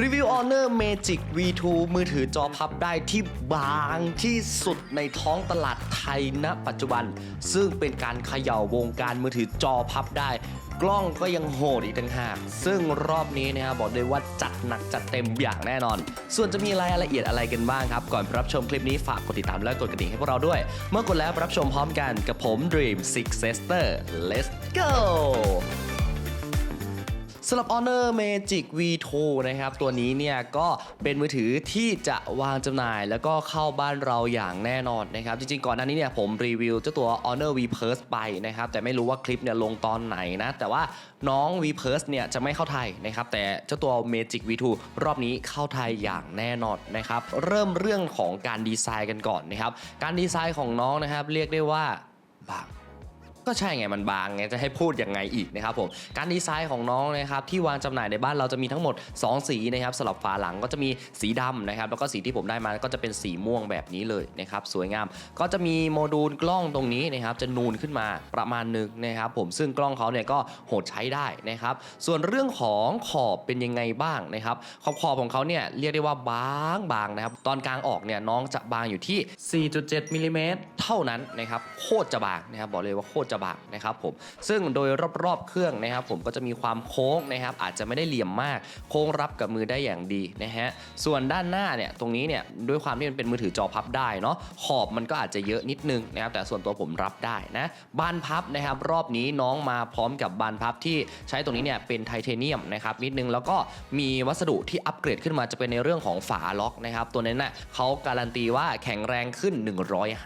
รีวิว Honor Magic V2 มือถือจอพับได้ที่บางที่สุดในท้องตลาดไทยณปัจจุบัน ซึ่งเป็นการเขย่าวงการมือถือจอพับได้ กล้องก็ยังโหดอีกต่างหาก ซึ่งรอบนี้นะครับบอกเลยว่าจัดหนักจัดเต็มอย่างแน่นอน ส่วนจะมีรายละเอียดอะไรกันบ้างครับ ก่อนรับชมคลิปนี้ฝากกดติดตามและกดกระดิ่งให้พวกเราด้วย เมื่อกดแล้วรับชมพร้อมกันกับผม Dream Six Sister Let's go สำหรับ Honor Magic V2 นะครับ ตัวนี้เนี่ยก็เป็นมือถือที่จะวางจำหน่าย แล้วก็เข้าบ้านเราอย่างแน่นอนนะครับ จริงๆ ก่อนหน้านี้เนี่ยผมรีวิวเจ้าตัว Honor V Pulse ไปนะครับ แต่ไม่รู้ว่าคลิปเนี่ยลงตอนไหนนะ แต่ว่าน้อง V Pulse เนี่ยจะไม่เข้าไทยนะครับ แต่เจ้าตัว Magic V2 รอบนี้เข้าไทยอย่างแน่นอนนะครับ เริ่มเรื่องของการดีไซน์กันก่อนนะครับ การดีไซน์ของน้องนะครับเรียกได้ว่าบาง ก็ใช่ไงมันบางไงจะให้พูดยังไงอีกนะครับผมการดีไซน์ของน้องนะครับที่วางจำหน่ายในบ้านเราจะมีทั้งหมด 2 สีนะครับสำหรับฝาหลังก็จะมีสีดำนะครับแล้วก็สีที่ผมได้มาก็จะเป็นสีม่วงแบบนี้เลยนะครับสวยงามก็จะมีโมดูลกล้องตรงนี้นะครับจะนูนขึ้นมาประมาณหนึงนะครับผมซึ่งกล้องเขาเนี่ยก็โหดใช้ได้นะครับส่วนเรื่องของขอบเป็นยังไงบ้างนะครับขอบขอบของเขาเนี่ยเรียกได้ว่าบางบางนะครับตอนกลางออกเนี่ยน้องจะบางอยู่ที่ 4.7มิลลิเมตรเท่านั้นนะครับโคตรจะบางนะครับบอกเลยว่าโคตรจะบางนะครับผมซึ่งโดยรอบๆเครื่องนะครับผมก็จะมีความโค้งนะครับอาจจะไม่ได้เหลี่ยมมาก โค้งรับกับมือได้อย่างดีนะฮะส่วนด้านหน้าเนี่ยตรงนี้เนี่ยด้วยความที่มันเป็นมือถือจอพับได้เนาะขอบมันก็อาจจะเยอะนิดนึงนะครับแต่ส่วนตัวผมรับได้นะบานพับนะครับรอบนี้น้องมาพร้อมกับบานพับที่ใช้ตรงนี้เนี่ยเป็นไทเทเนียมนะครับนิดนึงแล้วก็มีวัสดุที่อัปเกรดขึ้นมาจะเป็นในเรื่องของฝาล็อกนะครับตัวนั้นน่ะเขาการันตีว่าแข็งแรงขึ้น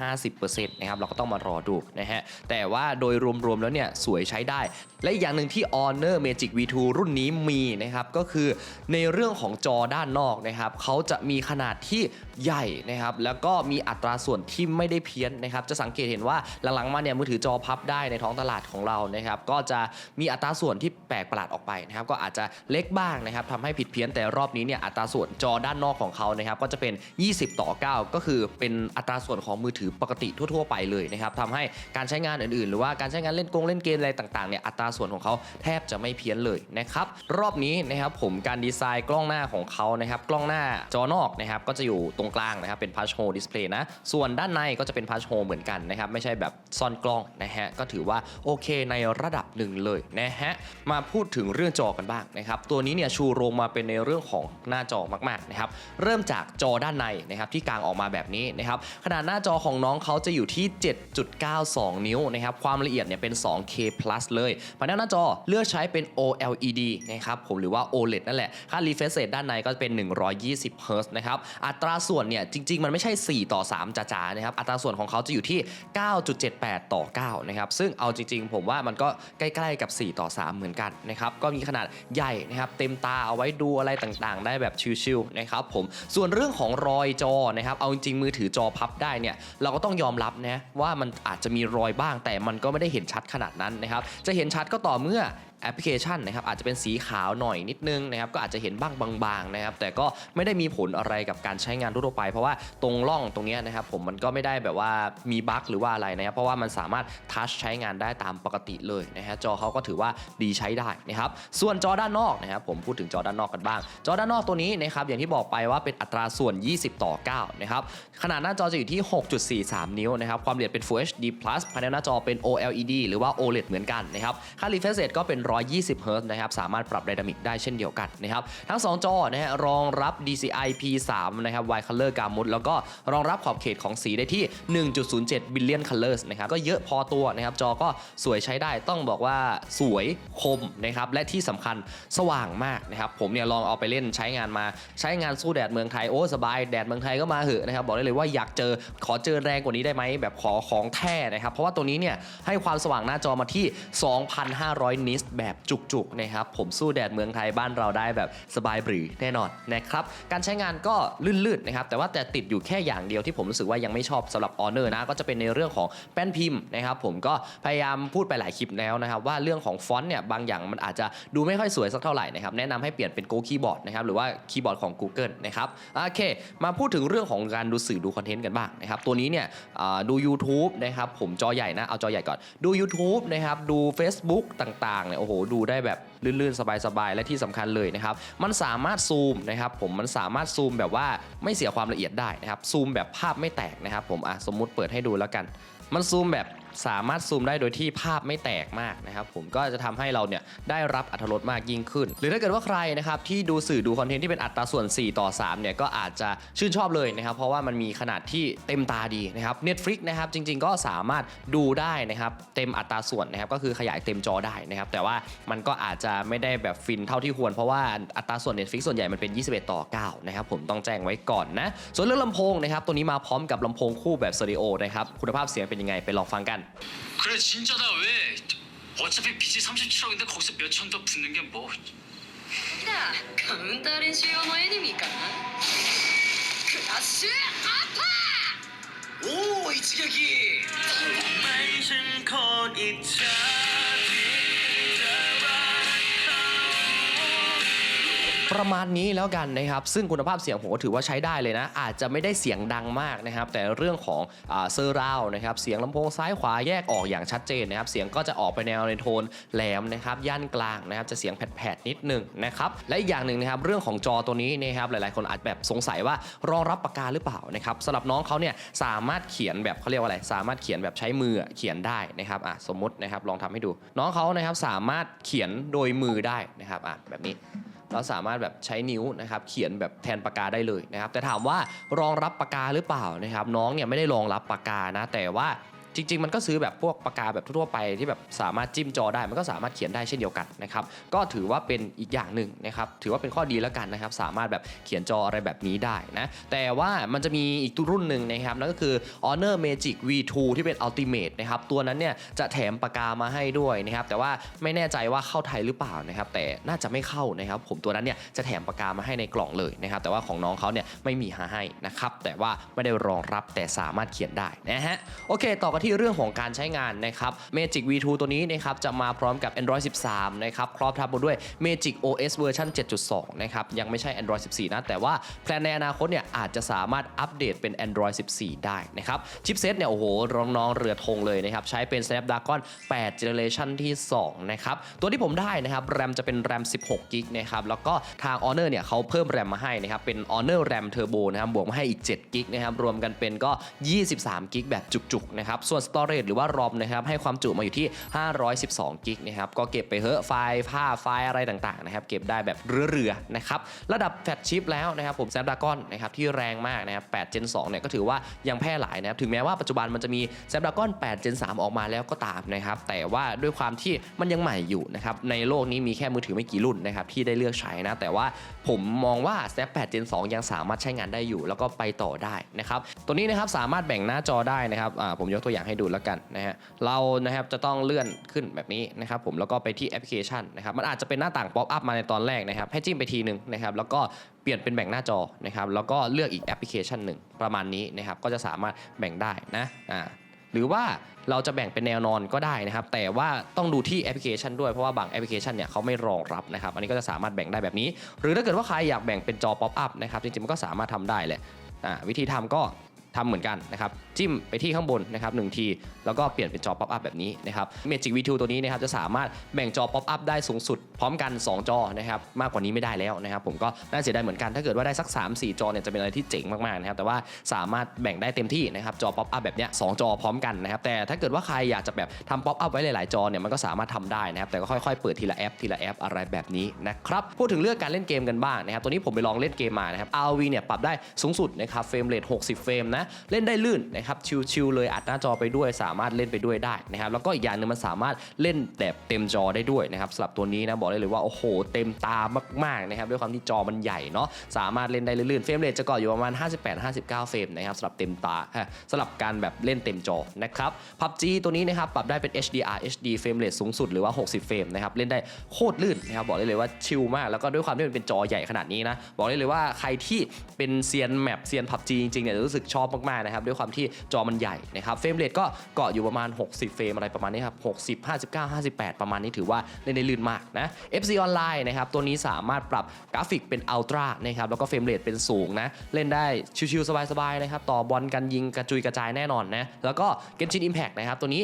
150%นะครับเราก็ต้องมารอดูนะฮะแต่ว่าโดยรวมๆแล้วเนี่ยสวยใช้ได้ และอีกอย่างหนึ่งที่ Honor Magic V2 รุ่นนี้มีนะครับก็คือในเรื่องของจอด้านนอกนะครับเขาจะมีขนาดที่ใหญ่นะครับแล้วก็มีอัตราส่วนที่ไม่ได้เพี้ยนนะครับจะสังเกตเห็นว่าหลังๆมาเนี่ยมือถือจอพับได้ในท้องตลาดของเรานะครับก็จะมีอัตราส่วนที่แปลกประหลาดออกไปนะครับก็อาจจะเล็กบ้างนะครับทำให้ผิดเพี้ยนแต่รอบนี้เนี่ยอัตราส่วนจอด้านนอกของเขานะครับก็จะเป็น 20 ต่อ 9 ก็คือเป็นอัตราส่วนของมือถือปกติทั่ว ๆ ไปเลยนะครับทำให้การใช้งานอื่นๆ หรือว่าการใช้งานเล่นกงเล่นเกมอะไรต่างๆเนี่ยอัตราส่วนของเขาแทบจะไม่เพี้ยนเลยนะครับรอบนี้นะครับผมการดีไซน์กล้องหน้าของเขานะครับกล้องหน้าจอนอกนะครับก็จะอยู่ตรงกลางนะครับเป็นพัชโฮดิสเพลย์นะส่วนด้านในก็จะเป็นพัชโฮเหมือนกันนะครับไม่ใช่แบบซ่อนกล้องนะฮะก็ถือว่าโอเคในระดับหนึ่งเลยนะฮะมาพูดถึงเรื่องจอกันบ้างนะครับตัวนี้เนี่ยชูโรงมาเป็นในเรื่องของหน้าจอมากๆนะครับเริ่มจากจอด้านในนะครับที่กางออกมาแบบนี้นะครับขนาดหน้าจอของน้องเขาจะอยู่ที่ 7.92 นิ้วนะครับความละเอียดเนี่ยเป็น 2K plus เลยภายในหน้าจอเลือกใช้เป็น OLED นะครับผมหรือว่า OLED นั่นแหละ ค่า refresh rate ด้านในก็เป็น 120 Hz นะครับ อัตราส่วนเนี่ยจริง ๆ มันไม่ใช่ 4 ต่อ 3จ๋าๆนะครับ อัตราส่วนของเขาจะอยู่ที่ 9.78 ต่อ 9 นะครับ ซึ่งเอาจริง ๆ ผมว่ามันก็ใกล้ ๆ กับ 4 ต่อ 3 เหมือนกันนะครับ ก็มีขนาดใหญ่นะครับ เต็มตาเอาไว้ดูอะไรต่างๆ ได้แบบชิลๆนะครับผม ส่วนเรื่องของรอยจอนะครับ เอาจริงๆมือถือจอพับได้เนี่ยเราก็ต้องยอมรับนะว่ามันอาจจะมีรอยบ้าง แต่มันก็ไม่ได้เห็นชัดขนาดนั้นนะครับ จะเห็นชัดก็ต่อเมื่อ แอปพลิเคชันนะครับอาจจะเป็นสีขาวหน่อยนิดนึงนะครับก็อาจจะเห็นบ้างบางๆนะครับแต่ก็ไม่ได้มีผลอะไรกับการใช้งานทั่วไป เพราะว่าตรงร่องตรงนี้นะครับผมมันก็ไม่ได้แบบว่ามีบั๊กหรือว่าอะไรนะครับเพราะว่ามันสามารถทัชใช้งานได้ตามปกติเลยนะฮะจอเขาก็ถือว่าดีใช้ได้นะครับส่วนจอด้านนอกนะครับผมพูดถึงจอด้านนอกกันบ้าง จอด้านนอกตัวนี้นะครับอย่างที่บอกไปว่าเป็นอัตราส่วน 20 ต่อ 9 นะครับขนาดหน้าจอจะอยู่ที่ 6.43 นิ้วนะครับความละเอียดเป็น Full HD Plus ภายในหน้าจอเป็น OLED หรือว่า OLED เหมือนกันนะครับค่า refresh rate ก็เป็น120 Hz นะครับ สามารถปรับไดนามิกได้เช่นเดียวกันนะครับ ทั้ง 2 จอนะฮะรองรับ DCI P3 นะครับ Wide Color Gamut แล้วก็รองรับขอบเขตของสีได้ที่ 1.07 billion colors นะครับ ก็เยอะพอตัวนะครับ จอก็สวยใช้ได้ ต้องบอกว่าสวยคมนะครับ และที่สำคัญสว่างมากนะครับ ผมเนี่ยลองเอาไปเล่นใช้งานมา ใช้งานสู้แดดเมืองไทย โอ้ สบาย แดดเมืองไทยก็มาเหอะนะครับ บอกได้เลยว่าอยากเจอ ขอเจอแรงกว่านี้ได้ไหม แบบขอของแท้นะครับ เพราะว่าตัวนี้เนี่ยให้ความสว่างหน้าจอมาที่ 2,500นิตแบบจุกๆนะครับผมสู้แดดเมืองไทยบ้านเราได้แบบสบายบรีแน่นอนนะครับการใช้งานก็ลื่นๆนะครับแต่ว่าแต่ติดอยู่แค่อย่างเดียวที่ผมรู้สึกว่ายังไม่ชอบสำหรับ Honor นะก็จะเป็นในเรื่องของแป้นพิมพ์นะครับผมก็พยายามพูดไปหลายคลิปแล้วนะครับว่าเรื่องของฟอนต์เนี่ยบางอย่างมันอาจจะดูไม่ค่อยสวยสักเท่าไหร่นะครับแนะนำให้เปลี่ยนเป็น Go Keyboard นะครับหรือว่าคีย์บอร์ดของ Google นะครับโอเค มาพูดถึงเรื่องของการดูสื่อดูคอนเทนต์กันบ้างนะครับตัวนี้เนี่ยดู YouTube นะครับผมจอใหญ่นะเอาจอใหญ่ก่อนดู YouTube นะครับดู Facebook ต่างๆเนี่ยโอ้โหดูได้แบบลื่นๆ สบายๆ และที่สำคัญเลยนะครับ มันสามารถซูมนะครับผมมันสามารถซูมแบบว่าไม่เสียความละเอียดได้นะครับซูมแบบภาพไม่แตกนะครับผมอะสมมุติเปิดให้ดูแล้วกัน มันซูมแบบ สามารถซูมได้โดยที่ภาพไม่แตกมากนะครับผมก็จะทำให้เราเนี่ยได้รับอรรถรสมากยิ่งขึ้น หรือถ้าเกิดว่าใครนะครับที่ดูสื่อดูคอนเทนต์ที่เป็นอัตราส่วน 4 ต่อ 3 เนี่ยก็อาจจะชื่นชอบเลยนะครับ เพราะว่ามันมีขนาดที่เต็มตาดีนะครับ Netflix นะครับจริง ๆ ก็สามารถดูได้นะครับเต็มอัตราส่วนนะครับก็คือขยายเต็มจอได้นะครับแต่ว่ามันก็อาจจะไม่ได้แบบฟินเท่าที่ควร เพราะว่าอัตราส่วน Netflix ส่วนใหญ่มันเป็น 21 ต่อ 9 นะครับผมต้องแจ้งไว้ก่อนนะส่วนเรื่องลำโพงนะครับตัวนี้มาพร้อมกับลำโพงคู่แบบสเตอริโอนะครับคุณภาพเสียงเป็นยังไงไปลองฟังกัน 그래 진짜다 왜 어차피 빚이 37억인데 거기서 몇 천 더 붙는 게뭐 야, 강다른 시어머니입니까? 그라스 아파! 오, 이 지각이! ประมาณนี้แล้วกันนะครับซึ่งคุณภาพเสียงผมก็ถือว่าใช้ได้เลยนะ อาจจะไม่ได้เสียงดังมากนะครับ แต่เรื่องของเซอร์ราวนะครับเสียงลำโพงซ้ายขวาแยกออกอย่างชัดเจนนะครับ เสียงก็จะออกไปแนวในโทนแหลมนะครับย่านกลางนะครับจะเสียงแผดๆนิดหนึงนะครับและอีกอย่างหนึ่งนะครับเรื่องของจอตัวนี้นะครับหลายๆ คนอาจแบบสงสัยว่ารองรับปากกาหรือเปล่านะครับสำหรับน้องเขาเนี่ยสามารถเขียนแบบเขาเรียกว่าอะไร สามารถเขียนแบบใช้มือเขียนได้นะครับอะสมมตินะครับลองทำให้ดู น้องเขานะครับสามารถเขียนโดยมือได้นะครับอะแบบนี้ เราสามารถแบบใช้นิ้วนะครับเขียนแบบแทนปากกาได้เลยนะครับแต่ถามว่ารองรับปากกาหรือเปล่านะครับน้องเนี่ยไม่ได้รองรับปากกานะแต่ว่า จริง ๆ มันก็ซื้อแบบพวกปากกาแบบทั่วไปที่แบบสามารถจิ้มจอได้ มันก็สามารถเขียนได้เช่นเดียวกันนะครับก็ถือว่าเป็นอีกอย่างหนึ่งนะครับถือว่าเป็นข้อดีแล้วกันนะครับสามารถแบบเขียนจออะไรแบบนี้ได้นะแต่ว่ามันจะมีอีกรุ่นหนึ่งนะครับนั่นก็คือ Honor Magic V2 ที่เป็น Ultimate นะครับตัวนั้นเนี่ยจะแถมปากกามาให้ด้วยนะครับแต่ว่าไม่แน่ใจว่าเข้าไทยหรือเปล่านะครับแต่น่าจะไม่เข้านะครับผมตัวนั้นเนี่ยจะแถมปากกามาให้ในกล่องเลยนะครับแต่ว่าของน้องเขาเนี่ยไม่มีหาให้นะครับแต่ว่าไม่ได้รองรับแต่สามารถเขียนได้นะฮะโอเค ต่อกันที่เรื่องของการใช้งานนะครับ Magic V2 ตัวนี้นะครับจะมาพร้อมกับ Android 13 นะครับ ครอบทับมาด้วย Magic OS เวอร์ชัน7.2 นะครับ ยังไม่ใช่ Android 14 นะ แต่ว่าแพลนในอนาคตเนี่ยอาจจะสามารถอัปเดตเป็น Android 14 ได้นะครับ ชิปเซตเนี่ย โอ้โหน้องๆเรือธงเลยนะครับ ใช้เป็น Snapdragon 8 Generation ที่ 2 นะครับ ตัวที่ผมได้นะครับแรมจะเป็นแรม 16กิกนะครับ แล้วก็ทาง Honor เนี่ยเขาเพิ่มแรมมาให้นะครับ เป็น Honor RAM Turbo นะครับ บวกมาให้อีก7กิกนะครับ รวมกันเป็นก็ 23กิกแบบจุกๆ นะครับส่วน Storage หรือว่า ROM นะครับให้ความจุมาอยู่ที่ 512 กิกนะครับก็เก็บไปเถอะไฟล์ภาพไฟล์อะไรต่างๆนะครับเก็บได้แบบเรือๆนะครับระดับแฟลชชิปแล้วนะครับผม Snapdragon นะครับที่แรงมากนะครับ8 Gen 2เนี่ยก็ถือว่ายังแพร่หลายนะครับถึงแม้ว่าปัจจุบันมันจะมี Snapdragon 8 Gen 3 ออกมาแล้วก็ตามนะครับแต่ว่าด้วยความที่มันยังใหม่อยู่นะครับในโลกนี้มีแค่มือถือไม่กี่รุ่นนะครับที่ได้เลือกใช้นะแต่ว่าผมมองว่า Snap 8 Gen 2 ยังสามารถใช้งานได้อยู่ แล้วก็ไปต่อได้นะครับตัวนี้นะครับสามารถแบ่งหน้าจอได้นะครับผมยกตัวอย่างให้ดูแล้วกันนะฮะเรานะครับจะต้องเลื่อนขึ้นแบบนี้นะครับผมแล้วก็ไปที่แอปพลิเคชันนะครับมันอาจจะเป็นหน้าต่างป๊อปอัพมาในตอนแรกนะครับให้จิ้มไปทีหนึ่งนะครับแล้วก็เปลี่ยนเป็นแบ่งหน้าจอนะครับแล้วก็เลือกอีกแอปพลิเคชันหนึ่งประมาณนี้นะครับก็จะสามารถแบ่งได้นะอ่าหรือว่าเราจะแบ่งเป็นแนวนอนก็ได้นะครับ แต่ว่าต้องดูที่แอปพลิเคชันด้วยเพราะว่าบางแอปพลิเคชันเนี่ยเขาไม่รองรับนะครับ อันนี้ก็จะสามารถแบ่งได้แบบนี้ หรือถ้าเกิดว่าใครอยากแบ่งเป็นจอป๊อปอัพนะครับจริงๆมันก็สามารถทำได้แหละอ่าวิธีทำก็ ทำเหมือนกันนะครับจิ้มไปที่ข้างบนนะครับหนึ่งที แล้วก็เปลี่ยนเป็นจอป๊อปอัพแบบนี้นะครับ Magic V2 ตัวนี้นะครับจะสามารถแบ่งจอป๊อปอัพได้สูงสุดพร้อมกัน 2 จอนะครับมากกว่านี้ไม่ได้แล้วนะครับผมก็น่าเสียดายเหมือนกันถ้าเกิดว่าได้สัก 3-4 จอเนี่ยจะเป็นอะไรที่เจ๋งมากๆนะครับแต่ว่าสามารถแบ่งได้เต็มที่นะครับจอป๊อปอัพแบบเนี้ยสองจอพร้อมกันนะครับแต่ถ้าเกิดว่าใครอยากจะแบบทำป๊อปอัพไว้หลายๆจอเนี่ยมันก็สามารถทำได้นะครับแต่ก็ค่อยๆเปิดทีละแอปทีละแอปอะไรแบบนี้นะครับพูดถึงเรื่องการเล่นเกมกันบ้างนะครับตัวนี้ผมไปลองเล่นเกมมานะครับ RV เนี่ยปรับได้สูงสุดนะครับเฟรมเรท60 เฟรมนะเล่นได้ลื่นนะครับชิลๆเลยอัดหน้าจอไปด้วย สามารถเล่นไปด้วยได้นะครับแล้วก็อีกอย่างหนึ่งมันสามารถเล่นแบบเต็มจอได้ด้วยนะครับสำหรับตัวนี้นะบอกได้เลยว่าโอ้โหเต็มตามากๆนะครับด้วยความที่จอมันใหญ่เนาะสามารถเล่นได้ลื่นๆเฟรมเรทจะกาะอยู่ประมาณ 58-59 เฟรมนะครับสำหรับเต็มตาฮะสำหรับการแบบเล่นเต็มจอนะครับ PUBG ตัวนี้นะครับปรับได้เป็น HDR HD เฟรมเรทสูงสุดหรือว่า 60 เฟรมนะครับเล่นได้โคตรลื่นนะครับบอกได้เลยว่าชิลมาก แล้วก็ด้วยความที่มันเป็นจอใหญ่ขนาดนี้นะบอกได้เลยว่าใครที่เป็นเซียนแมปเซียน PUBG จริงๆเนี่ยจะรู้สึกชอบมากๆนะครับด้วยความที่จอมันใหญ่นะครับเฟรมเรทก็เกาะอยู่ประมาณ 60 เฟรมอะไรประมาณนี้ครับ60 59 58 ประมาณนี้ถือว่าเล่นได้ลื่นมากนะ FC Online นะครับตัวนี้สามารถปรับกราฟิกเป็นอัลตร้านะครับแล้วก็เฟรมเรทเป็นสูงนะเล่นได้ชิวๆสบายๆนะครับต่อบอลกันยิงกระจุยกระจายแน่นอนนะแล้วก็ Genshin Impact นะครับตัวนี้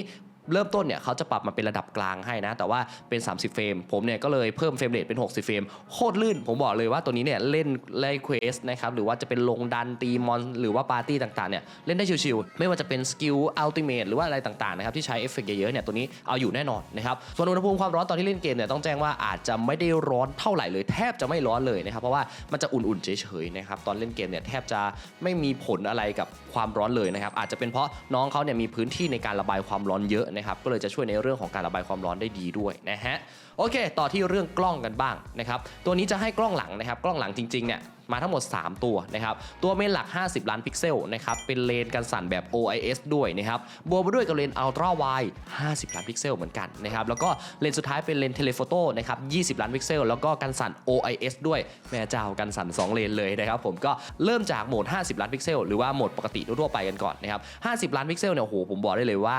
เริ่มต้นเนี่ยเขาจะปรับมาเป็นระดับกลางให้นะ แต่ว่าเป็น 30 เฟรม ผมเนี่ยก็เลยเพิ่มเฟรมเรทเป็น 60 เฟรม โคตรลื่น ผมบอกเลยว่าตัวนี้เนี่ยเล่นไล่เควสนะครับ หรือว่าจะเป็นลงดันตีมอน หรือว่าปาร์ตี้ต่างๆเนี่ยเล่นได้ชิวๆ ไม่ว่าจะเป็นสกิลอัลติเมทหรือว่าอะไรต่างๆนะครับที่ใช้เอฟเฟกต์เยอะๆเนี่ยตัวนี้เอาอยู่แน่นอนนะครับ ส่วนอุณหภูมิความร้อนตอนที่เล่นเกมเนี่ยต้องแจ้งว่าอาจจะไม่ได้ร้อนเท่าไหร่เลยแทบจะไม่ร้อนเลยนะครับเพราะว่ามันจะอุ่นๆเฉยๆนะครับตอนเล่นเกมเนี่ยแทบจะไม่มีผลอะไรกับความร้อนเลยนะครับอาจจะเป็นเพราะน้องเขาเนี่ยมีพื้นที่ในการระบายความร้อนเยอะนะครับก็เลยจะช่วยในเรื่องของการระบายความร้อนได้ดีด้วยนะฮะโอเค ต่อที่เรื่องกล้องกันบ้างนะครับตัวนี้จะให้กล้องหลังนะครับกล้องหลังจริงๆเนี่ยมาทั้งหมด 3 ตัวนะครับ ตัวเมนหลัก 50 ล้านพิกเซลนะครับ เป็นเลนกันสั่นแบบ OIS ด้วยนะครับบวกไปด้วยกับเลนส์ Ultra Wide 50 ล้านพิกเซลเหมือนกันนะครับ แล้วก็เลนสุดท้ายเป็นเลนเทเลโฟโต้นะครับ 20 ล้านพิกเซล แล้วก็กันสั่น OIS ด้วยแม่เจ้ากันสั่น 2 เลนเลยนะครับผมก็เริ่มจากโหมด 50 ล้านพิกเซล หรือว่าโหมดปกติทั่วไปกันก่อนนะครับ 50 ล้านพิกเซลเนี่ยโอ้โหผมบอกได้เลยว่า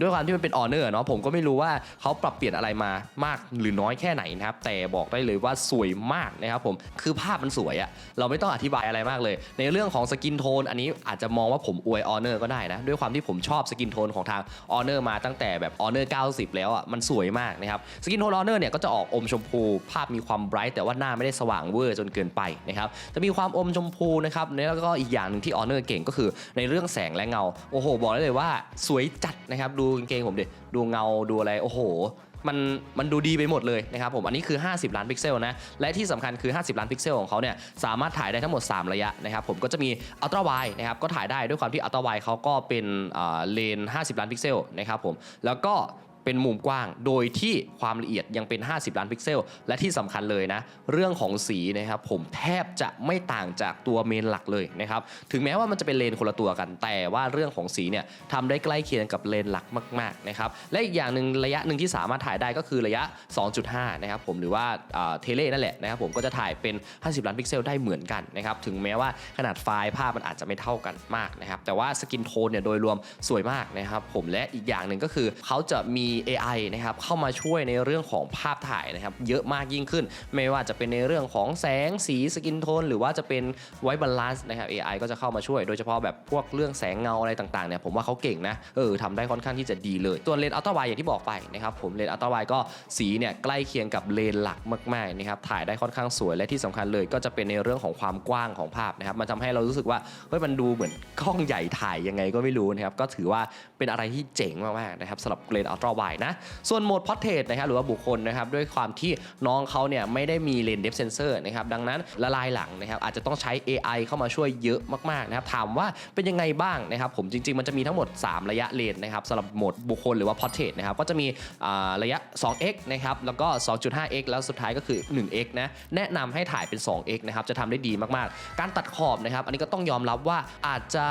ด้วยความที่มันเป็นออเนอร์เนาะผมก็ไม่รู้ว่าเขาปรับเปลี่ยนอะไรมามากหรือน้อยแค่ไหนนะครับ แต่บอกได้เลยว่าสวยมากนะครับผมคือภาพมันสวยอะเราไม่ต้องอธิบายอะไรมากเลย ในเรื่องของสกินโทนอันนี้อาจจะมองว่าผมอวยออเนอร์ก็ได้นะ ด้วยความที่ผมชอบสกินโทนของทางออเนอร์มาตั้งแต่แบบออเนอร์90 แล้วอะมันสวยมากนะครับสกินโทนออเนอร์เนี่ยก็จะออกอมชมพู ภาพมีความไบรท์แต่ว่าหน้าไม่ได้สว่างเวอร์จนเกินไปนะครับจะมีความอมชมพูนะครับแล้วก็อีกอย่างหนึ่งที่ออเนอร์เก่งก็คือ ในเรื่องแสงและเงาโอ้โหบอกได้เลยว่าสวยจัด นะครับดูกางเกงผมดิดูเงาดูอะไรโอ้โห มันมันดูดีไปหมดเลยนะครับผมอันนี้คือ 50 ล้านพิกเซลนะและที่สำคัญคือ 50 ล้านพิกเซลของเขาเนี่ยสามารถถ่ายได้ทั้งหมด 3 ระยะนะครับผมก็จะมีอัลตร้าไวนะครับก็ถ่ายได้ด้วยความที่อัลตร้าไวเขาก็เป็นเลน 50 ล้านพิกเซลนะครับผมแล้วก็ เป็นมุมกว้าง โดยที่ความละเอียดยังเป็น 50 ล้านพิกเซล และที่สำคัญเลยนะ เรื่องของสีนะครับผมแทบจะไม่ต่างจากตัวเมนหลักเลยนะครับถึงแม้ว่ามันจะเป็นเลนคนละตัวกัน แต่ว่าเรื่องของสีเนี่ยทำได้ใกล้เคียงกับเลนหลักมากๆนะครับและอีกอย่างหนึ่งระยะหนึ่งที่สามารถถ่ายได้ก็คือระยะ 2.5 นะครับผมหรือว่าเทเลนั่นแหละนะครับผมก็จะถ่ายเป็น 50 ล้านพิกเซลได้เหมือนกันนะครับถึงแม้ว่าขนาดไฟล์ภาพมันอาจจะไม่เท่ากันมากนะครับแต่ว่าสกินโทนเนี่ยโดยรวมสวยมากนะครับผมและอีกอย่างหนึ่งก็คือเขาจะมี AI นะครับเข้ามาช่วยในเรื่องของภาพถ่ายนะครับเยอะมากยิ่งขึ้น ไม่ว่าจะเป็นในเรื่องของแสงสีสกินโทนหรือว่าจะเป็นไวบาลานซ์นะครับ AI ก็จะเข้ามาช่วยโดยเฉพาะแบบพวกเรื่องแสงเงาอะไรต่างๆเนี่ยผมว่าเขาเก่งนะเออทำได้ค่อนข้างที่จะดีเลยส่วนเลนส์อัลตร้าไวอย่างที่บอกไปนะครับผมเลนส์อัลตร้าไวก็สีเนี่ยใกล้เคียงกับเลนส์หลักมากๆนะครับถ่ายได้ค่อนข้างสวยและที่สำคัญเลยก็จะเป็นในเรื่องของความกว้างของภาพนะครับมันทำให้เรารู้สึกว่าเฮ้ยมันดูเหมือนกล้องใหญ่ถ่ายยังไงก็ไม่รู้นะครับก็ถือว่าเป็นอะไรที่เจ๋งมากๆนะครับสำหรับเลนส์อัลตร้าไวนะ ส่วนโหมดพอร์เทรตนะครับหรือว่าบุคคลนะครับด้วยความที่น้องเขาเนี่ยไม่ได้มีเลนส์เดฟเซนเซอร์นะครับดังนั้นละลายหลังนะครับอาจจะต้องใช้ AI เข้ามาช่วยเยอะมากๆนะครับถามว่าเป็นยังไงบ้างนะครับผมจริง ๆ มันจะมีทั้งหมด 3 ระยะเลนนะครับสำหรับโหมดบุคคลหรือว่าพอร์เทรตนะครับก็จะมีระยะ 2x นะครับแล้วก็ 2.5x แล้วสุดท้ายก็คือ 1x นะแนะนำให้ถ่ายเป็น 2x นะครับจะทำได้ดีมากๆ การตัดขอบนะครับอันนี้ก็ต้องยอมรับว่าอาจจะ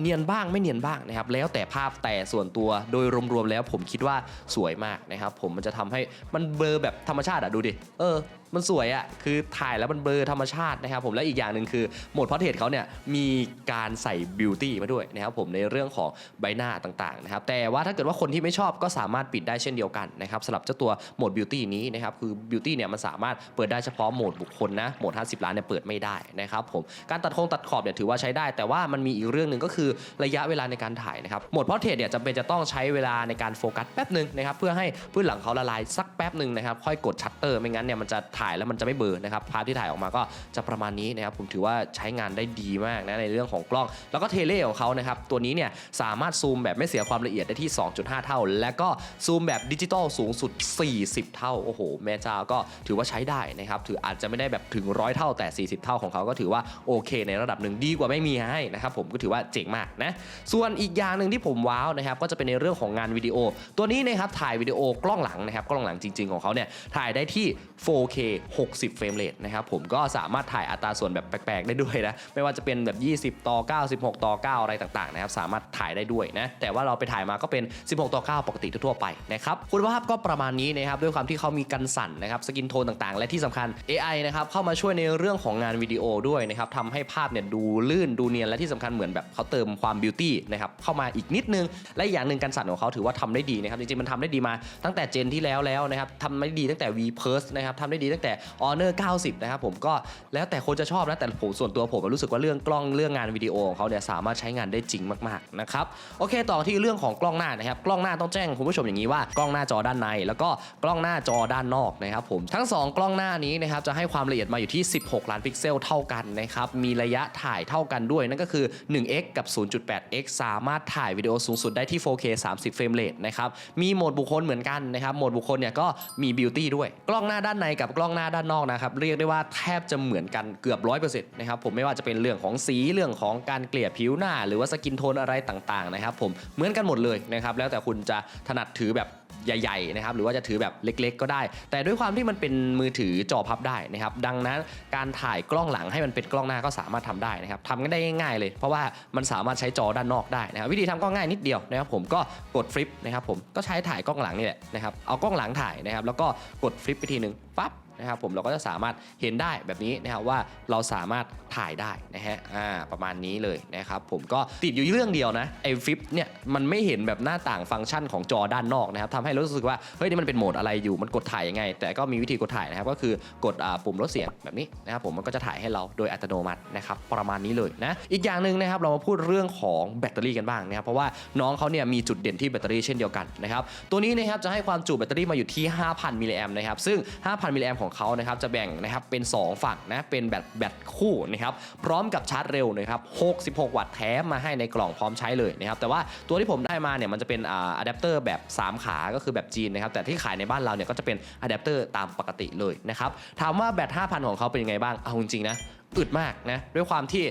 เนียนบ้างไม่เนียนบ้างนะครับแล้วแต่ภาพแต่ส่วนตัวโดยรวมๆแล้วผมคิดว่าสวยมากนะครับผมมันจะทำให้มันเบลอแบบธรรมชาติอะดูดิเออ มันสวยอะคือถ่ายแล้วมันเบลอธรรมชาตินะครับผมและอีกอย่างหนึ่งคือโหมดพอร์เทรตเขาเนี่ยมีการใส่บิวตี้มาด้วยนะครับผมในเรื่องของใบหน้าต่างๆนะครับแต่ว่าถ้าเกิดว่าคนที่ไม่ชอบก็สามารถปิดได้เช่นเดียวกันนะครับสำหรับเจ้าตัวโหมดบิวตี้นี้นะครับคือบิวตี้เนี่ยมันสามารถเปิดได้เฉพาะโหมดบุคคลนะโหมด 50 ล้านเนี่ยเปิดไม่ได้นะครับผมการตัดโครงตัดขอบเนี่ยถือว่าใช้ได้ แต่ว่ามันมีอีกเรื่องหนึ่งก็คือระยะเวลาในการถ่ายนะครับโหมดพอร์เทรตเนี่ยจำเป็นจะต้องใช้เวลาในการโฟกัสแป๊บหนึ่งนะครับเพื่อให้พื้นหลังเขาละลายสักแป๊บหนึ่งนะครับค่อยกดชัตเตอร์ไม่งั้นเนี่ยมันจะถ่ายแล้วมันจะไม่เบลอนะครับภาพที่ถ่ายออกมาก็จะประมาณนี้นะครับผมถือว่าใช้งานได้ดีมากนะในเรื่องของกล้อง แล้วก็เทเลของเขานะครับตัวนี้เนี่ยสามารถซูมแบบไม่เสียความละเอียดได้ที่ 2.5 เท่า และก็ซูมแบบดิจิตอลสูงสุด 40 เท่าโอ้โหแม่เจ้าก็ถือว่าใช้ได้นะครับถืออาจจะไม่ได้แบบถึงร้อยเท่าแต่ 40 เท่าของเขาก็ถือว่าโอเค ในระดับหนึ่งดีกว่าไม่มีให้นะครับผมก็ถือว่าเจ๋งมากนะส่วนอีกอย่างหนึ่งที่ผมว้าวนะครับก็จะเป็นในเรื่องของงานวิดีโอ ตัวนี้นะครับถ่ายวิดีโอกล้องหลังนะครับกล้องหลังจริง ๆของเขาเนี่ยถ่ายได้ที่ 4K 60 เฟรมเรทนะครับผมก็สามารถถ่ายอัตราส่วนแบบแปลกๆ ได้ด้วยนะไม่ว่าจะเป็นแบบ 20 ต่อ 9 16 ต่อ 9 อะไรต่างๆนะครับสามารถถ่ายได้ด้วยนะแต่ว่าเราไปถ่ายมาก็เป็น 16 ต่อ 9 ปกติทั่วไปนะครับคุณภาพก็ประมาณนี้นะครับด้วยความที่เขามีกันสั่นนะครับสกินโทนต่างๆ และที่สำคัญ AI นะครับเข้ามาช่วยในเรื่องของงานวิดีโอด้วยนะครับทำให้ภาพเนี่ยดูลื่นดูเนียนและที่สำคัญเหมือนแบบเขาเติมความบิวตี้นะครับเข้ามาอีกนิดนึง และอย่างหนึ่งกันสั่นของเขาถือว่าทำได้ดีนะครับจริงๆมันทำได้ดีมาตั้งแต่เจนที่แล้วแล้วนะครับทำได้ดีตั้งแต่ V p e r s นะครับทำได้ดีตั้งแต่ Honor 90 นะครับผมก็แล้วแต่คนจะชอบนะแต่ผมส่วนตัวผมรู้สึกว่าเรื่องกล้องเรื่องงานวิดีโอของเขาเนี่ยสามารถใช้งานได้จริงมากๆนะครับโอเค ต่อที่เรื่องของกล้องหน้านะครับกล้องหน้าต้องแจ้งคุณผู้ชมอย่างนี้ว่ากล้องหน้าจอด้านใน แล้วก็กล้องหน้าจอด้านนอกนะครับผมทั้งสองกล้องหน้านี้นะครับจะให้ความละเอียดมาอยู่ที่ 16 ล้านพิกเซลเท่ากันนะครับมีระยะถ่ายเท่ากันด้วยนั่นก็คือ 1x กับ 0.8x สามารถถ่ายวิดีโอสูงสุดได้ที่ 4K 30 เฟรมเรทนะครับมีโหมดบุคคลเหมือนกันนะครับโหมดบุคคลเนี่ยก็มีบิวตี้ด้วยกล้องหน้าด้านในกับกล้อง้องหน้าด้านนอกนะครับเรียกได้ว่าแทบจะเหมือนกันเกือบร้อยเนะครับผมไม่ว่าจะเป็นเรื่องของสีเรื่องของการเกลี่ยผิวหน้า หรือว่าสกินโทนอะไรต่างๆนะครับผมเหมือนกันหมดเลยนะครับแล้วแต่คุณจะถนัดถือแบบ ใหญ่ๆนะครับหรือว่าจะถือแบบเล็กๆ ก็ได้ แต่ด้วยความที่มันเป็นมือถือจอพับได้นะครับดังนั้นการถ่ายกล้องหลังให้มันเป็นกล้องหน้าก็สามารถทำได้นะครับทำกันได้ง่ายๆเลย เพราะว่ามันสามารถใช้จอด้านนอกได้นะครับวิธีทำก็ง่ายนิดเดียวนะครับผมก็กดฟลิปนะครับผมก็ใช้ถ่ายกล้องหลังนี่แหละนะครับเอากล้องหลังถ่ายนะครับแล้วก็กดฟลิปไปทีหนึ่งปั๊บนะครับผมเราก็จะสามารถเห็นได้แบบนี้นะครับว่าเราสามารถถ่ายได้นะฮะอ่าประมาณนี้เลยนะครับผมก็ติดอยู่เรื่องเดียวนะไอฟลิปเนี่ยมันไม่เห็นแบบหน้าต่างฟังก์ชันของจอด้านนอกนะครับทำให้รู้สึกว่าเฮ้ยนี่มันเป็นโหมดอะไรอยู่มันกดถ่ายยังไง แต่ก็มีวิธีกดถ่ายนะครับก็คือกดอปุ่มลดเสียงแบบนี้นะครับผมมันก็จะถ่ายให้เราโดยอัตโนมัตินะครับประมาณนี้เลยนะอีกอย่างหนึ่งนะครับเรามาพูดเรื่องของแบตเตอรี่กันบ้างนะครับเพราะว่าน้องเขาเนี่ยมีจุดเด่นที่แบตเตอรี่เช่นเดียวกันนะครับตัวนี้นะครับจะให้ความจุแบตเตอรี่มาอยู่ที่ 5,000 มิลลิแอมนะครับซึ่ง 5,000 มิลลิแอมของเขานะครับจะแบ่งนะครับเป็น 2 ฝั่งนะเป็นแบตแบตคู่นะครับพร้อมกับชาร์จเร็วนะครับ66 วัตต์แถมมาให้ในกล่องพร้อมใช้เลยนะครับแต่ว่าตัวที่ผมได้มาเนี่ยมันจะเป็นอะแดปเตอร์แบบ 3 ขาก็คือแบบจีนนะครับแต่ที่ขายในบ้านเราเนี่ยก็จะเป็นอะแดปเตอร์ตามปกติเลยนะครับถามว่าแบต5,000 ของเขาเป็นยังไงบ้างเอาจริงๆนะอึดมากนะด้วยความที่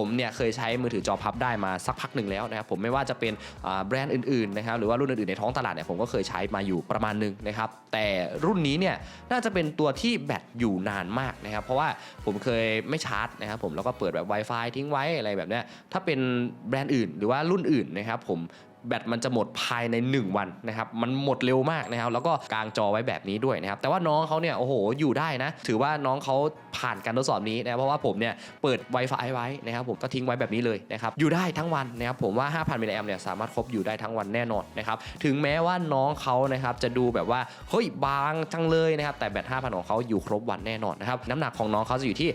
ผมเนี่ยเคยใช้มือถือจอพับได้มาสักพักหนึ่งแล้วนะครับผมไม่ว่าจะเป็นแบรนด์อื่นๆนะครับหรือว่ารุ่นอื่นๆในท้องตลาดเนี่ยผมก็เคยใช้มาอยู่ประมาณหนึ่งนะครับแต่รุ่นนี้เนี่ยน่าจะเป็นตัวที่แบตอยู่นานมากนะครับเพราะว่าผมเคยไม่ชาร์จนะครับผมแล้วก็เปิดแบบ Wi-Fi ทิ้งไว้อะไรแบบเนี้ยถ้าเป็นแบรนด์อื่นหรือว่ารุ่นอื่นนะครับผม แบตมันจะหมดภายใน 1 วันนะครับมันหมดเร็วมากนะครับแล้วก็กางจอไว้แบบนี้ด้วยนะครับแต่ว่าน้องเขาเนี่ยโอ้โหอยู่ได้นะ ถือว่าน้องเขาผ่านการทดสอบนี้นะเพราะว่าผมเนี่ยเปิด Wi-Fi ไว้นะครับผมก็ทิ้งไว้แบบนี้เลยนะครับอยู่ได้ทั้งวันนะครับผมว่า 5,000มิลลิแอมเนี่ยสามารถครบอยู่ได้ทั้งวันแน่นอนนะครับถึงแม้ว่าน้องเขานะครับจะดูแบบว่าเฮ้ยบางจังเลยนะครับแต่แบต5,000ของเขาอยู่ครบวันแน่นอนนะครับน้ำหนักของน้องเขาจะอยู่ที่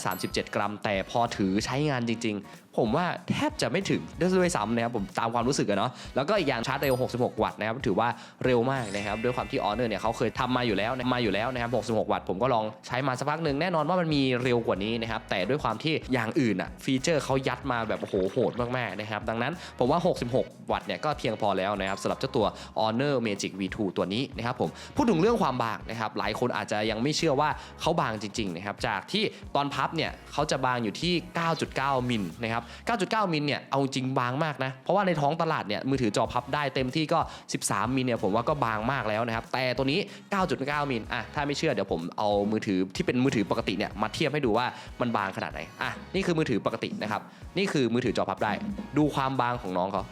237 กรัม แต่พอถือใช้งานจริง ๆผมว่าแทบจะไม่ถึงด้วยซ้ำนะครับผมตามความรู้สึกอะเนาะแล้วก็อีกอย่างชาร์จเร็ว 66 วัตต์นะครับถือว่าเร็วมากนะครับด้วยความที่ Honor เนี่ยเขาเคยทำมาอยู่แล้วมาอยู่แล้วนะครับ 66 วัตต์ผมก็ลองใช้มาสักพักหนึ่งแน่นอนว่ามันมีเร็วกว่านี้นะครับแต่ด้วยความที่อย่างอื่นอะฟีเจอร์เขายัดมาแบบโอ้โหโหดมากๆนะครับดังนั้นผมว่า 66 วัตต์เนี่ยก็เพียงพอแล้วนะครับสำหรับเจ้าตัว Honor Magic V2 ตัวนี้นะครับผมพูดถึงเรื่องความบางนะครับหลายคนอาจจะยังไม่เชื่อว่าเขาบางจริงๆนะครับจากที่ตอนพับเนี่ยเขาจะบางอยู่ที่ 9.9 มิลนะครับ9.9 มิลเนี่ยเอาจริงบางมากนะ เพราะว่าในท้องตลาดเนี่ยมือถือจอพับได้เต็มที่ก็ 13 มิลเนี่ยผมว่าก็บางมากแล้วนะครับ แต่ตัวนี้ 9.9 มิลอะถ้าไม่เชื่อเดี๋ยวผมเอามือถือที่เป็นมือถือปกติเนี่ยมาเทียบให้ดูว่ามันบางขนาดไหนอะนี่คือมือถือปกตินะครับนี่คือมือถือจอพับได้ ดูความบางของน้องเขา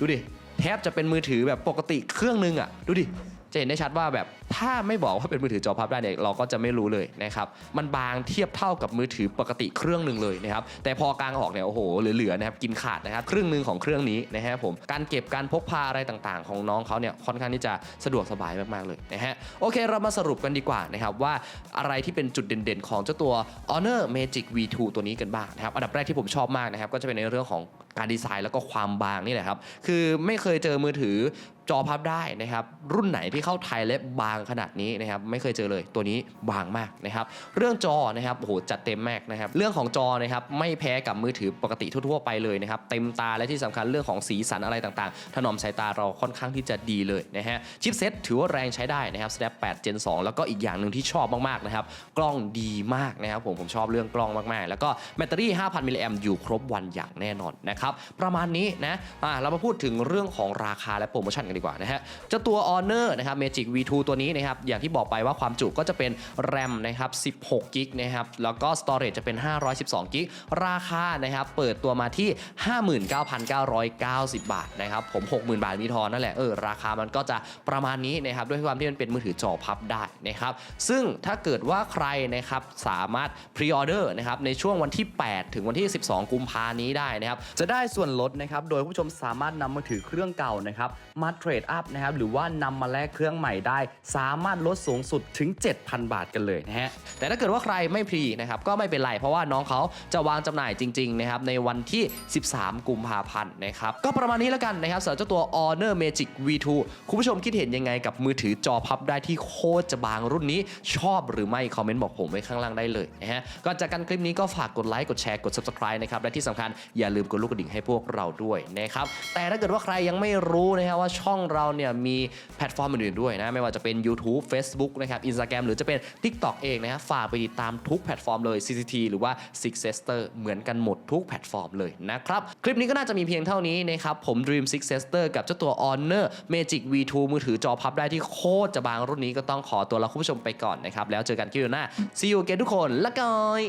ดูดิแทบจะเป็นมือถือแบบปกติเครื่องนึงอะดูดิ จะเห็นได้ชัดว่าแบบถ้าไม่บอกว่าเป็นมือถือจอพับได้เนี่ยเราก็จะไม่รู้เลยนะครับมันบางเทียบเท่ากับมือถือปกติเครื่องหนึ่งเลยนะครับแต่พอกลางออกเนี่ยโอ้โหเหลือๆนะครับกินขาดนะครับครึ่งหนึ่งของเครื่องนี้นะฮะผมการเก็บการพกพาอะไรต่างๆ ของน้องเขาเนี่ยค่อนข้างที่จะสะดวกสบายมากๆเลยนะฮะโอเคเรามาสรุปกันดีกว่านะครับว่าอะไรที่เป็นจุดเด่นๆ ของเจ้าตัว Honor Magic V2 ตัวนี้กันบ้างนะครับอันดับแรกที่ผมชอบมากนะครับก็จะเป็นในเรื่องของ การดีไซน์แล้วก็ความบางนี่แหละครับ คือไม่เคยเจอมือถือจอพับได้นะครับ รุ่นไหนที่เข้าไทยและบางขนาดนี้นะครับ ไม่เคยเจอเลยตัวนี้บางมากนะครับ เรื่องจอนะครับโหจัดเต็มมากนะครับ เรื่องของจอนะครับไม่แพ้กับมือถือปกติทั่วๆไปเลยนะครับ เต็มตาและที่สำคัญเรื่องของสีสันอะไรต่างๆ ถนอมสายตาเราค่อนข้างที่จะดีเลยนะฮะชิปเซ็ตถือว่าแรงใช้ได้นะครับ Snap 8 Gen 2 แล้วก็อีกอย่างหนึ่งที่ชอบมากๆนะครับ กล้องดีมากนะครับผมผมชอบเรื่องกล้องมากๆ แล้วก็แบตเตอรี่ 5,000มิลลิแอมอยู่ครบวันอย่างแน่นอนนะครับประมาณนี้นะอะเรามาพูดถึงเรื่องของราคาและโปรโมชั่นกันดีกว่านะฮะเจ้าตัว Honor นะครับ Magic V2 ตัวนี้นะครับ อย่างที่บอกไปว่าความจุก็จะเป็น RAM นะครับ 16กิกนะครับ แล้วก็ Storage จะเป็น 512กิกราคานะครับเปิดตัวมาที่ 59,990 บาทนะครับ ผม 60,000 บาทมีทอนนั่นแหละเออราคามันก็จะประมาณนี้นะครับด้วยความที่มันเป็นมือถือจอพับได้นะครับ ซึ่งถ้าเกิดว่าใครนะครับสามารถพรีออเดอร์นะครับในช่วงวันที่ 8 ถึงวันที่ 12 กุมภานี้ได้นะครับจะได้ได้ส่วนลดนะครับ โดยผู้ชมสามารถนำมือถือเครื่องเก่านะครับมาเทรดอัพนะครับหรือว่านำมาแลกเครื่องใหม่ได้ สามารถลดสูงสุดถึง 7,000 บาทกันเลยนะฮะแต่ถ้าเกิดว่าใครไม่พรีนะครับก็ไม่เป็นไรเพราะว่าน้องเขาจะวางจำหน่ายจริงๆนะครับในวันที่ 13 กุมภาพันธ์นะครับก็ประมาณนี้แล้วกันนะครับสำหรับเจ้าตัว Honor Magic V2 คุณผู้ชมคิดเห็นยังไงกับมือถือจอพับได้ที่โคตรจะบางรุ่นนี้ชอบหรือไม่คอมเมนต์บอกผมไว้ข้างล่างได้เลยนะฮะก่อนจากกันคลิปนี้ก็ฝากกดไลค์กดแชร์กด subscribe นะครับและที่สำคัญอย่าลืมกดลูกกระดิ่งให้พวกเราด้วยนะครับแต่ถ้าเกิดว่าใครยังไม่รู้นะครับว่าช่องเราเนี่ยมีแพลตฟอร์มอื่นๆด้วยนะไม่ว่าจะเป็น YouTube Facebook นะครับ Instagram หรือจะเป็น TikTok เองนะฮะฝากไปติดตามทุกแพลตฟอร์มเลย CCT หรือว่า Six Sister เหมือนกันหมดทุกแพลตฟอร์มเลยนะครับคลิปนี้ก็น่าจะมีเพียงเท่านี้นะครับผม Dream Six Sister กับเจ้าตัว Honor Magic V2 มือถือจอพับได้ที่โคตรจะบางรุ่นนี้ก็ต้องขอตัวลาคุณผู้ชมไปก่อนนะครับแล้วเจอกันคลิปหน้า See you again ทุกคนละกอย